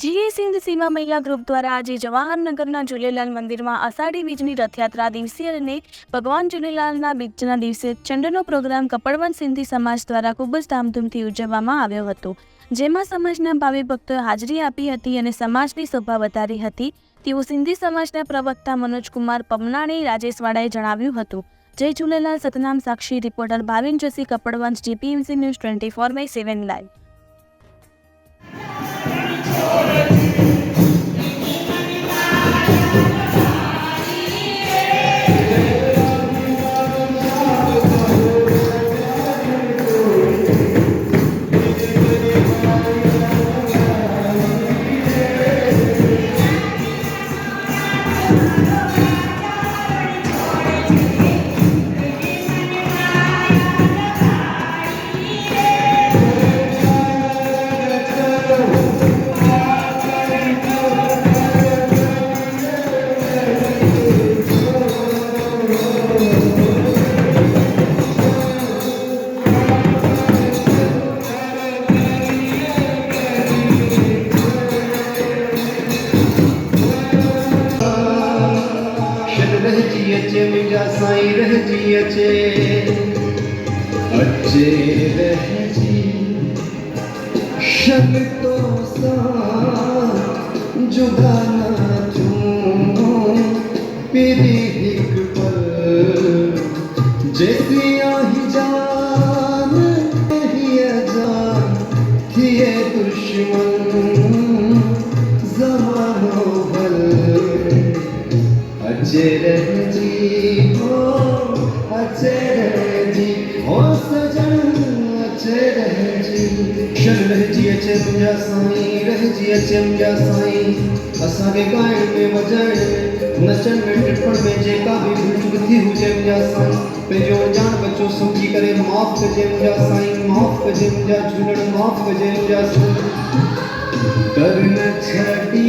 જીએ સિંધ સીમા મહિલા ગ્રુપ દ્વારા આજે જવાહરનગરના ઝૂલેલાલ મંદિરમાં અષાઢી બીજની રથયાત્રા દિવસે અને ભગવાન ઝૂલેલાલના બીજના દિવસે ચંડનો પ્રોગ્રામ કપડવંત સિંધી સમાજ દ્વારા ખૂબ જ ધામધૂમથી ઉજવવામાં આવ્યો હતો. જેમાં સમાજના ભાવિ ભક્તોએ હાજરી આપી હતી અને સમાજની શોભા વધારી હતી. તેવું સિંધી સમાજના પ્રવક્તા મનોજકુમાર પમનાણી રાજેશવાડાએ જણાવ્યું હતું. જય ઝૂલેલાલ સતનામ સાક્ષી, reporter Bhavin Joshi Kapadvanj GPMC news twenty four by seven live. જમી સાઈ રહજી છે અચે રહજી શબ તો સા જુદાના તું પેરી એક પલ જેસી આહી જા اجر جي هو سجن اجر جي. شن رهجي اچي منهنجا سائين رهجي اچي منهنجا سائين. اسان کي ڳائڻ ۾ وڄائڻ ۾ نچڻ ۾ ٽپڻ ۾ جيڪا به ڀل ٿي هجي منهنجا سائين. پنهنجو اجاڻ بچو سمجهي ڪري معاف ڪجي منهنجا سائين معاف ڪجي منهنجا جهولڻ معاف ڪجي منهنجا سائين. ڪر نه ڇڏي